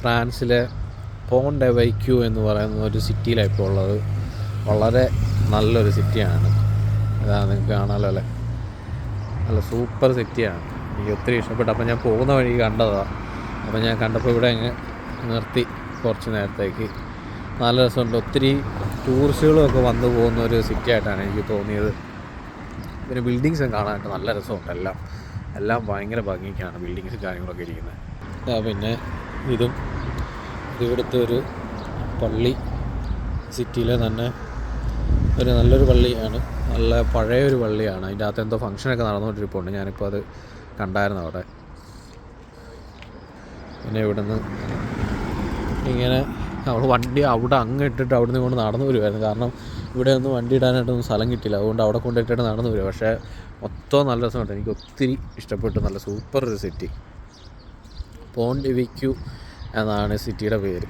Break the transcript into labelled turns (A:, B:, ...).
A: ഫ്രാൻസിലെ ഡെ വൈക്യൂ എന്ന് പറയുന്ന ഒരു സിറ്റിയിലാണ് ഇപ്പോൾ ഉള്ളത്. വളരെ നല്ലൊരു സിറ്റിയാണ്. അതാ നിങ്ങൾക്ക് കാണാമല്ലോ അല്ലേ? നല്ല സൂപ്പർ സിറ്റിയാണ്. എനിക്ക് ഒത്തിരി ഇഷ്ടപ്പെട്ടു. അപ്പം ഞാൻ പോകുന്ന വഴി കണ്ടതാണ് അപ്പം ഞാൻ കണ്ടപ്പോൾ ഇവിടെ അങ്ങ് നിർത്തി കുറച്ച് നേരത്തേക്ക്. നല്ല രസമുണ്ട്. ഒത്തിരി ടൂറിസ്റ്റുകളൊക്കെ വന്നു പോകുന്ന ഒരു സിറ്റി ആയിട്ടാണ് എനിക്ക് തോന്നിയത്. പിന്നെ ബിൽഡിങ്സും കാണാനായിട്ട് നല്ല രസമുണ്ട്. എല്ലാം എല്ലാം ഭയങ്കര ഭംഗിക്കാണ് ബിൽഡിങ്സും കാര്യങ്ങളൊക്കെ ഇരിക്കുന്നത്. പിന്നെ ഇതും ഇവിടുത്തെ ഒരു പള്ളി സിറ്റിയിലെ തന്നെ ഒരു നല്ലൊരു പള്ളിയാണ്. നല്ല പഴയ ഒരു പള്ളിയാണ്. അതിന്റെ അകത്ത് എന്തോ ഫംഗ്ഷനൊക്കെ നടന്നുകൊണ്ടിരിപ്പുണ്ട്. ഞാനിപ്പോൾ അത് കണ്ടായിരുന്നു അവിടെ. പിന്നെ ഇവിടുന്ന് ഇങ്ങനെ നമ്മൾ വണ്ടി അവിടെ അങ്ങ് ഇട്ടിട്ട് അവിടെ നിന്ന് കൊണ്ട് നടന്നു വരുമായിരുന്നു കാരണം ഇവിടെ ഒന്നും വണ്ടി ഇടാനായിട്ടൊന്നും സ്ഥലം കിട്ടില്ല അതുകൊണ്ട് അവിടെ കൊണ്ടിട്ടിട്ട് നടന്നു വരും പക്ഷേ മൊത്തം നല്ല രസമുണ്ട്. എനിക്ക് ഒത്തിരി ഇഷ്ടപ്പെട്ടു. നല്ല സൂപ്പർ ഒരു സിറ്റി. പോണ്ട് വിക്യു എന്നാണ് സിറ്റിയുടെ പേര്.